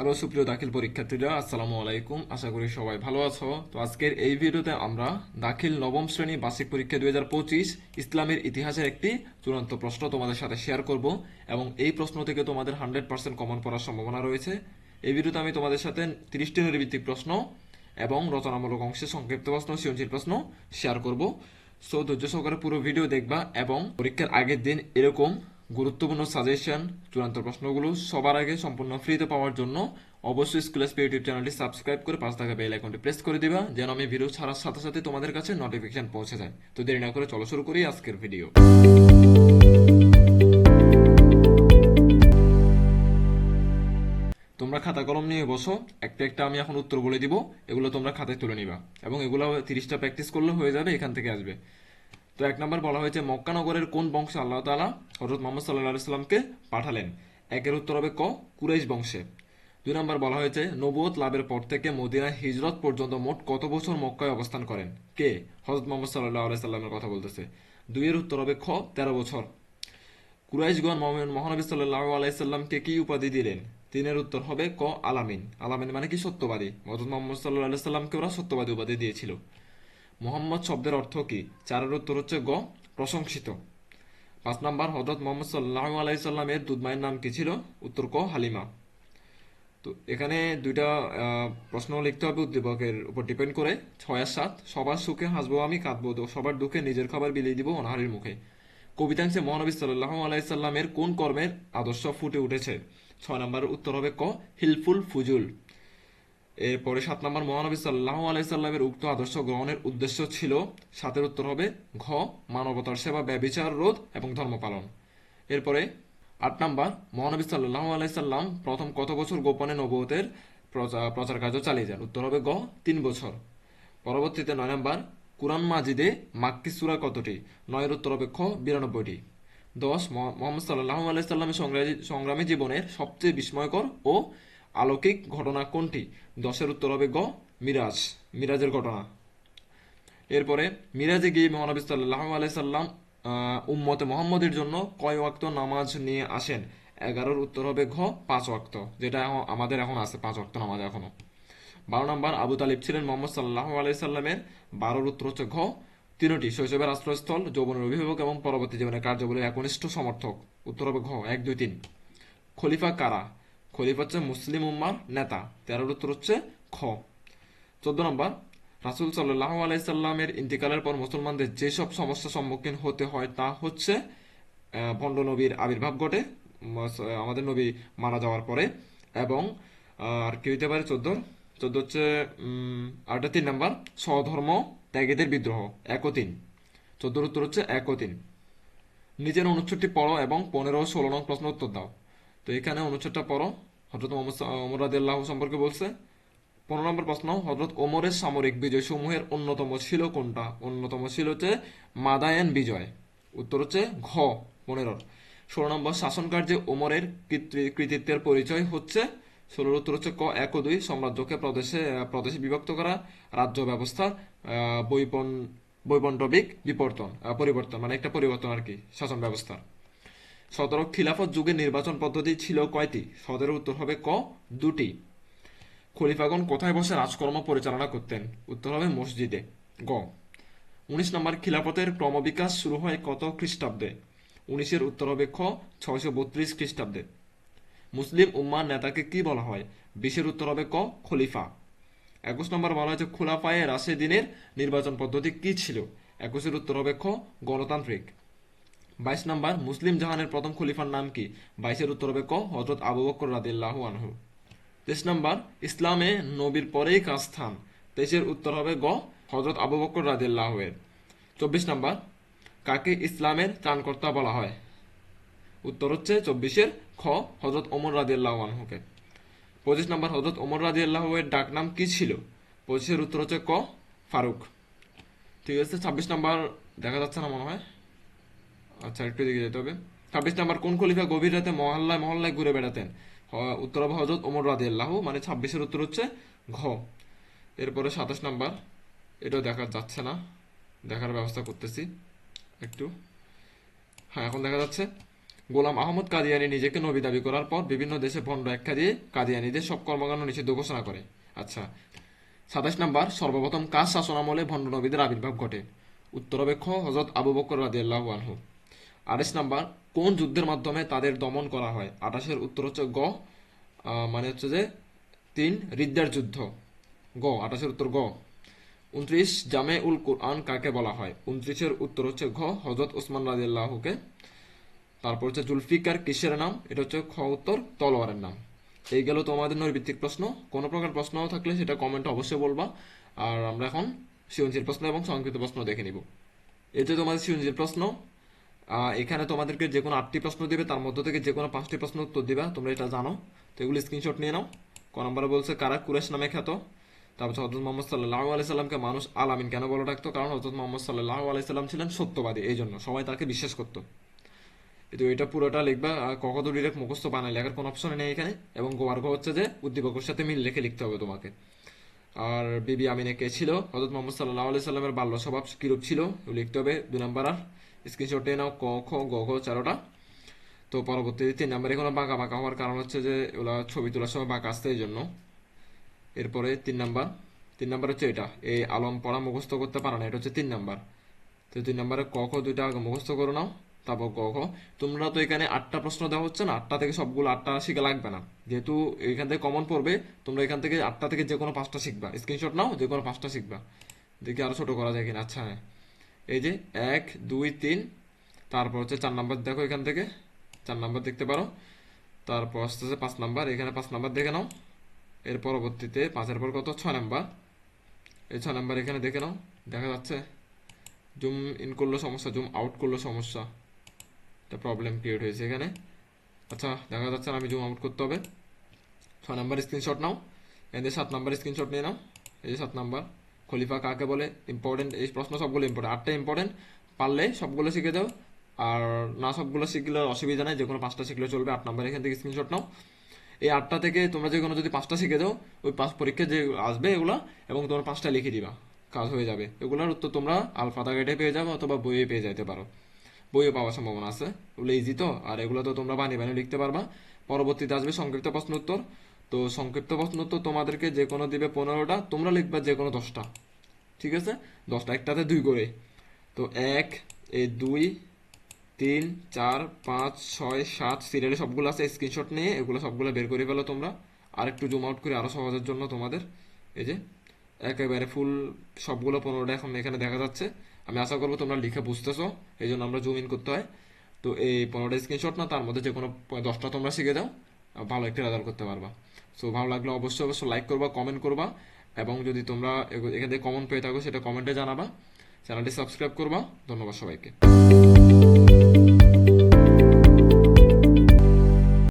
Hello, সুপ্রিয় দাখিল পরীক্ষার্থীরা, আসসালামু আলাইকুম। আশা করি সবাই ভালো আছো। তো আজকের এই ভিডিওতে আমরা দাখিল নবম শ্রেণি বার্ষিক পরীক্ষা দুই ইসলামের ইতিহাসের একটি চূড়ান্ত প্রশ্ন তোমাদের সাথে শেয়ার করব এবং এই প্রশ্ন থেকে তোমাদের হান্ড্রেড পার্সেন্ট কমন পড়ার সম্ভাবনা রয়েছে। এই ভিডিওতে আমি তোমাদের সাথে তিরিশটি নৈর্ভিত্তিক প্রশ্ন এবং রচনামূলক অংশে সংক্ষিপ্ত প্রশ্ন, সৃজনশীল প্রশ্ন শেয়ার করব। সো ধৈর্য সহকারে পুরো ভিডিও দেখবা এবং পরীক্ষার আগের দিন এরকম গুরুত্বপূর্ণ সাজেশন, চূড়ান্ত প্রশ্নগুলো সবার আগে সম্পূর্ণ ফ্রিতে পাওয়ার জন্য অবশ্যই স্কুল এসপি ইউটিউব চ্যানেলটি সাবস্ক্রাইব করে পাঁচ টাকা বেল আইকনটি প্রেস করে দিবা, যেন আমি ভিডিও ছাড়ার সাথে সাথে তোমাদের কাছে নোটিফিকেশন পৌঁছে যায়। তো দেরি না করে চলো শুরু করি আজকের ভিডিও তোমরা খাতা কলম নিয়ে বসো, একটা একটা আমি এখন উত্তর বলে দিব, এগুলো তোমরা খাতায় তুলে নিবা। এবং এগুলো তিরিশটা প্র্যাকটিস করলে হয়ে যাবে, এখান থেকে আসবে। তো এক নম্বর বলা হয়েছে মক্কানগরের কোন বংশে আল্লাহ তাআলা হজরত মোহাম্মদ সাল্লাহ সাল্লামকে পাঠালেন? একের উত্তর হবে ক, কুরাইশ বংশে। দুই নম্বর বলা হয়েছে নবুয়ত লাভের পর থেকে মদিনায় হিজরত পর্যন্ত মোট কত বছর মক্কায় অবস্থান করেন? কে? হজরত মোহাম্মদ সাল্লাহ সাল্লামের কথা বলতেছে। দুইয়ের উত্তর হবে খ, তেরো বছর। কুরাইশগণ মহানবী সাল্লাহ আলাইসাল্লামকে কি উপাধি দিলেন? তিনের উত্তর হবে ক, আলামিন। আলামিন মানে কি সত্যবাদী? হজরত মোহাম্মদ সাল্লাহ আলাই সাল্লামকে ওরা সত্যবাদী উপাধি দিয়েছিল? মোহাম্মদ শব্দের অর্থ কি? চারের উত্তর হচ্ছে গ, প্রশংসিত। পাঁচ নাম্বার হজরত মোহাম্মদ সাল্লাহ আলাইসাল্লামের দুধমায়ের নাম কি ছিল? উত্তর ক, হালিমা। তো এখানে দুইটা প্রশ্ন লিখতে হবে উদ্দীপকের উপর ডিপেন্ড করে। ছয় আর সাত, সবার সুখে হাসবো আমি, কাঁদবো তো সবার দুঃখে নিজের খাবার বিলিয়ে দিব অনাহারের মুখে। কবিতাংশে মহানবী সাল্লাহ আলাইসাল্লামের কোন কর্মের আদর্শ ফুটে উঠেছে? ছয় নম্বর উত্তর হবে ক, হিলফুল ফুজুল। এরপরে সাত নম্বর, মহানবী সাল্লাহ আলাইসাল্লামের উক্ত আদর্শ গ্রহণের উদ্দেশ্য ছিল, সাতের উত্তর হবে, ঘ, মানবতার সেবা, ব্যবিচার, রোধ এবং ধর্ম পালন। এরপরে আট নম্বর, মহানবী সাল্লাহ আলাইসাল্লাম প্রথম কত বছর গোপনে নবতের প্রচার কার্য চালিয়ে যান? উত্তর হবে, গ, তিন বছর। পরবর্তীতে নয় নম্বর, কুরআন মাজিদে মাক্কি সুরা কতটি? নয়ের উত্তর হবে, খ, বিরানব্বইটি। দশ, মহ- মোহাম্মদ সাল্লাহ আলাইসাল্লামের সংগ্রামী জীবনের সবচেয়ে বিস্ময়কর ও আলৌকিক ঘটনা কোনটি? দশের উত্তর হবে গ, মিরাজ, মিরাজের ঘটনা। এরপরে, মিরাজে গিয়ে মহানবী সাল্লাহ আলাইসাল্লাম উম্মতে মোহাম্মদের জন্য কয় ওয়াক্ত নামাজ নিয়ে আসেন? এগারোর উত্তর হবে ঘ, পাঁচ ওয়াক্ত, যেটা আমাদের এখন আছে, পাঁচ ওয়াক্ত নামাজ এখনও। বারো নম্বর, আবু তালিব ছিলেন মোহাম্মদ সাল্লাহ আলাইসাল্লামের বারোর উত্তর হচ্ছে ঘ। তিনটি, শৈশবের আশ্রয়স্থল, যৌবনের অভিভাবক এবং পরবর্তী জীবনের কার্যবলীর একনিষ্ঠ সমর্থক। উত্তর হবে ঘ, এক, দুই, তিন। খলিফা কারা? খলিফা হচ্ছে মুসলিম উম্মার নেতা। তেরোর উত্তর হচ্ছে খ। চোদ্দ নম্বর, রাসুল সাল্লাহ আলাইসাল্লামের ইন্তিকালের পর মুসলমানদের যেসব সমস্যার সম্মুখীন হতে হয় তা হচ্ছে ভণ্ড নবীর আবির্ভাব ঘটে আমাদের নবী মারা যাওয়ার পরে এবং আর কি হইতে পারে চোদ্দ? চোদ্দ হচ্ছে আরেকটা তিন নম্বর, স্বধর্ম ত্যাগীদের বিদ্রোহ, এক তিন। চোদ্দোর উত্তর হচ্ছে এক তিন। নিজের অনুচ্ছেদটি পড়ো এবং পনেরো ষোলো নং প্রশ্ন উত্তর দাও। তো এখানে অনুচ্ছেদটা পড়ো। হজরত ওমর রাদিয়াল্লাহু সম্পর্কে বলছে। পনেরো নম্বর প্রশ্ন হজরত ওমরের সামরিক বিজয় সমূহের অন্যতম ছিল কোনটা? অন্যতম ছিল হচ্ছে মাদায়ান বিজয়। উত্তর হচ্ছে ঘ, পনেরো। ষোলো নম্বর শাসন কার্যে ওমরের কৃতি- কৃতিত্বের পরিচয় হচ্ছে, ষোলোর উত্তর হচ্ছে ক, এক দুই, সাম্রাজ্যকে প্রদেশে প্রদেশে বিভক্ত করা, রাজ্য ব্যবস্থা বৈপন বৈপন্টবিক বিবর্তন পরিবর্তন মানে একটা পরিবর্তন আর কি, শাসন ব্যবস্থার সতেরো খিলাফত যুগে নির্বাচন পদ্ধতি ছিল কয়টি? সতেরো উত্তর হবে ক, দুটি। খলিফাগণ কোথায় বসে রাজকর্ম পরিচালনা করতেন? উত্তর হবে মসজিদে। গ। উনিশ নম্বর খিলাফতের ক্রমবিকাশ শুরু হয় কত খ্রিস্টাব্দে? উনিশের উত্তর হবে খ, ছয়শো বত্রিশ খ্রিস্টাব্দে। মুসলিম উম্মার নেতাকে কি বলা হয়? বিশের উত্তর হবে ক, খলিফা। একুশ নম্বর বলা হয়েছে খোলাফায়ে রাশেদিনের নির্বাচন পদ্ধতি কি ছিল? একুশের উত্তর হবে খ, গণতান্ত্রিক। বাইশ নম্বর, মুসলিম জাহানের প্রথম খলিফার নাম কি? বাইশের উত্তর হবে ক? হজরত আবু বকর রাদিল্লাহ আনহু। তেইশ নম্বর, ইসলামে নবীর পরেই কাজ স্থান তেইশের উত্তর হবে গ হজরত আবু বকর রাদিল্লাহ এর। চব্বিশ নম্বর, কাকে ইসলামের ত্রাণকর্তা বলা হয়? উত্তর হচ্ছে চব্বিশের খ হজরত ওমর রাদিয়াল্লাহ আনহুকে। পঁচিশ নম্বর হজরত ওমর রাদিয়াল্লাহ এর ডাক নাম কি ছিল? পঁচিশের উত্তর হচ্ছে ক, ফারুক। ঠিক আছে, ছাব্বিশ নম্বর, দেখা যাচ্ছে না মনে হয়? আচ্ছা একটু দিকে যেতে হবে ছাব্বিশ নাম্বার, কোন খলিফা গভীর রাতে মহল্লায় মহল্লায় ঘুরে বেড়াতেন? উত্তর হবে হজরত ওমর রাদি আল্লাহ মানে ছাব্বিশের উত্তর হচ্ছে ঘ। এরপরে সাতাশ নাম্বার এটাও দেখা যাচ্ছে না, দেখার ব্যবস্থা করতেছি, একটু। হ্যাঁ এখন দেখা যাচ্ছে, গোলাম আহমদ কাদিয়ানি নিজেকে নবী দাবি করার পর বিভিন্ন দেশে ভণ্ড ব্যাখ্যা দিয়ে কাদিয়ানিদের সব কর্মকাণ্ড নিষিদ্ধ ঘোষণা করে। আচ্ছা সাতাশ নাম্বার, সর্বপ্রথম কাজ শাসনামলে ভণ্ড নবীদের আবির্ভাব ঘটে? উত্তরাপেক্ষ হজরত আবু বকর রাদিয়াল্লাহু আনহু। আঠাশ নাম্বার কোন যুদ্ধের মাধ্যমে তাদের দমন করা হয়? আঠাশের উত্তর হচ্ছে গ মানে হচ্ছে যে তিন রিদ্দার যুদ্ধ। গ, আঠাশের উত্তর গ। উনত্রিশ, জামে উল কোরআন কাকে বলা হয়? উনত্রিশের উত্তর হচ্ছে ঘ হজরত ওসমান রাদিয়াল্লাহুকে তারপর হচ্ছে জুলফিকার, কিসের নাম? এটা হচ্ছে খ উত্তর, তলোয়ারের নাম। এই গেল তোমাদের নৈর্ভিত্তিক প্রশ্ন। কোনো প্রকার প্রশ্ন থাকলে সেটা কমেন্টে অবশ্যই বলবা। আর আমরা এখন সৃজনশীল প্রশ্ন এবং সংক্ষিপ্ত প্রশ্ন দেখে নিব। এতে তোমাদের সৃজনশীল প্রশ্ন এখানে তোমাদেরকে যে কোনো আটটি প্রশ্ন দিবে, তার মধ্য থেকে যে কোনো পাঁচটি প্রশ্ন উত্তর দিবা, তোমরা এটা জানো। তো এগুলো স্ক্রিনশট নিয়ে নাও। ক নম্বরে বলছে, কারা কুরেশ নামে খ্যাত? তারপর হজরত মোহাম্মদ সাল্লাহ আলি সাল্লামকে মানুষ আলামিন কেন বলে রাখতো কারণ হজরত মোহাম্মদ সাল্লাহ আলি সাল্লাম ছিলেন সত্যবাদী এই জন্য সবাই তাকে বিশ্বাস করতো। তো এটা পুরোটা লিখবা কখতো ডিরেক্ট মুখস্থ বানাই লেখার কোনো অপশন নেই এখানে। এবং গোয়ার্ঘ হচ্ছে যে উদ্দীপকের সাথে মিল রেখে লিখতে হবে তোমাকে। আর বিবি আমিনে কে ছিল? হজরত মোহাম্মদ সাল্লাহ আলি সাল্লামের বাল্য স্বভাব কিরূপ ছিল? লিখতে হবে দুই নম্বর আর। স্ক্রিনশট নাও, ক খ গ ঘ চারোটা। তো পরবর্তীতে তিন নাম্বার এখানে বাঁকা বাঁকা হওয়ার কারণ হচ্ছে যে ওগুলা ছবি তোলার সময় বাঁকা আসতে এই জন্য এরপরে তিন নাম্বার। তিন নাম্বার হচ্ছে এটা এই আলম পড়া মুখস্থ করতে পারে না, এটা হচ্ছে তিন নাম্বার। তো তিন নাম্বারে ক, খ দুইটা আগে মুখস্থ করে নাও, তারপর ক খ। তোমরা তো এখানে আটটা প্রশ্ন দেওয়া হচ্ছে না, আটটা থেকে সবগুলো আটটা শিখে লাগবে না। যেহেতু এখান থেকে কমন পড়বে, তোমরা এখান থেকে আটটা থেকে যে কোনো পাঁচটা শিখবা। স্ক্রিনশট নাও যে কোনো পাঁচটা শিখবা। দেখি আরও ছোট করা যায় কিনা। আচ্ছা হ্যাঁ। এই যে এক, দুই, তিন। তারপর হচ্ছে চার নাম্বার দেখো এখান থেকে। চার নাম্বার দেখতে পারো। তারপর আস্তে আস্তে পাঁচ নাম্বার। এখানে পাঁচ নাম্বার দেখে নাও। এর পরবর্তীতে পাঁচের পর কত? ছয় নাম্বার। এই ছয় নাম্বার এখানে দেখে নাও। দেখা যাচ্ছে। জুম ইন করল সমস্যা, জুম আউট করল সমস্যা। একটা প্রবলেম ক্রিয়েট হয়েছে এখানে। আচ্ছা দেখা যাচ্ছে আমি জুম আউট করতে হবে। ছয় নাম্বার স্ক্রিনশট নাও। এদের সাত নাম্বার স্ক্রিনশট নিয়ে নাও। এই যে সাত নাম্বার। খলিফা কাকে বলে? ইম্পর্টেন্ট এই প্রশ্ন সবগুলো ইম্পর্টেন্ট আটটা ইম্পর্টেন্ট পারলে সবগুলো শিখে যাও। আর না সবগুলো শিখলে অসুবিধা নেই যে কোনো পাঁচটা শিখলে চলবে। আট নাম্বার এখান থেকে স্ক্রিনশট নাও। এই আটটা থেকে তোমরা যে কোনো যদি পাঁচটা শিখে দাও ওই পাঁচ পরীক্ষা যে আসবে এগুলা, এবং তোমরা পাঁচটা লিখে দিবা, কাজ হয়ে যাবে। এগুলোর উত্তর তোমরা আলফাদা গাইডে পেয়ে যাবে অথবা বইয়ে পেয়ে যেতে পারো। বইয়ে পাওয়ার সম্ভাবনা আছে। ওগুলো ইজি তো, আর এগুলো তো তোমরা বানিয়ে বানিয়ে লিখতে পারবা। পরবর্তীতে আসবে সংক্ষিপ্ত প্রশ্ন উত্তর। তো সংক্ষিপ্ত প্রশ্ন, তো তোমাদেরকে যে কোনো দিবে পনেরোটা, তোমরা লিখবা যে কোনো দশটা। ঠিক আছে? দশটা, একটাতে দুই করে। তো এক এই দুই, তিন, চার, পাঁচ, ছয়, সাত, সিরিয়ালে সবগুলো আছে, স্ক্রিনশট নিয়ে এগুলো সবগুলো বের করে ফেলো তোমরা। আর একটু জুম আউট করে আরও সহজের জন্য তোমাদের। এই যে, একেবারে ফুল সবগুলো পনেরোটা এখন এখানে দেখা যাচ্ছে। আমি আশা করব তোমরা লিখে বুঝতেছো, এই জন্য আমরা জুম ইন করতে হয়। তো এই পনেরোটা স্ক্রিনশট না, তার মধ্যে যে কোনো দশটা তোমরা শিখে যাও ভালো একটা রেজাল্ট করতে পারবা। সো ভালো লাগলে অবশ্যই অবশ্যই লাইক করবা কমেন্ট করবা এবং যদি তোমরা এখান থেকে কমেন্ট পেয়ে থাকো, সেটা কমেন্টে জানাবা। চ্যানেলটি সাবস্ক্রাইব করবা। ধন্যবাদ সবাইকে।